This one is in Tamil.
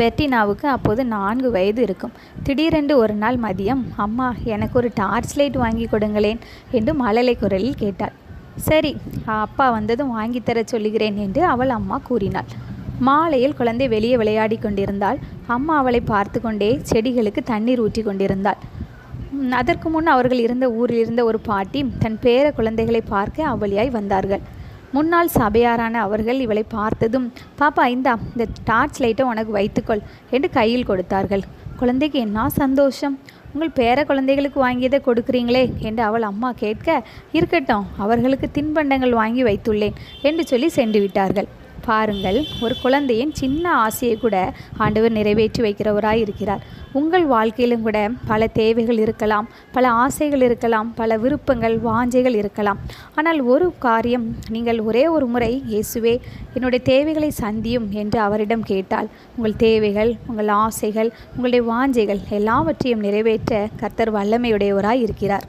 பெர்டினாவுக்கு அப்போது நான்கு வயது இருக்கும். திடீரென்று ஒரு நாள் மதியம் அம்மா எனக்கு ஒரு டார்ச் லைட் வாங்கி கொடுங்களேன் என்று மழலை குரலில் கேட்டாள். சரி அப்பா வந்ததும் வாங்கித்தர சொல்லுகிறேன் என்று அவள் அம்மா கூறினாள். மாலையில் குழந்தை வெளியே விளையாடி கொண்டிருந்தாள். அம்மா அவளை பார்த்து கொண்டே செடிகளுக்கு தண்ணீர் ஊற்றி கொண்டிருந்தாள். அதற்கு முன் அவர்கள் இருந்த ஊரில் இருந்த ஒரு பாட்டி தன் பேர குழந்தைகளை பார்க்க அவளியாய் வந்தார்கள். முன்னாள் சபையாரான அவர்கள் இவளை பார்த்ததும் பாப்பா இந்தா இந்த டார்ச் லைட்டை உனக்கு வைத்துக்கொள் என்று கையில் கொடுத்தார்கள். குழந்தைக்கு என்ன சந்தோஷம்? உங்கள் பேர குழந்தைகளுக்கு வாங்கியதை கொடுக்குறீங்களே என்று அவள் அம்மா கேட்க இருக்கட்டும் அவர்களுக்கு தின்பண்டங்கள் வாங்கி வைத்துள்ளேன் என்று சொல்லி சென்று விட்டார்கள் பாருங்கள் ஒரு குழந்தையின் சின்ன ஆசையை கூட ஆண்டவர் நிறைவேற்றி வைக்கிறவராய் இருக்கிறார். உங்கள் வாழ்க்கையிலும் கூட பல தேவைகள் இருக்கலாம் பல ஆசைகள் இருக்கலாம் பல விருப்பங்கள் வாஞ்சைகள் இருக்கலாம். ஆனால் ஒரு காரியம் நீங்கள் ஒரே ஒரு முறை இயேசுவே என்னுடைய தேவைகளை சந்தியும் என்று அவரிடம் கேட்டால் உங்கள் தேவைகள் உங்கள் ஆசைகள் உங்களுடைய வாஞ்சைகள் எல்லாவற்றையும் நிறைவேற்ற கர்த்தர் வல்லமையுடையவராய் இருக்கிறார்.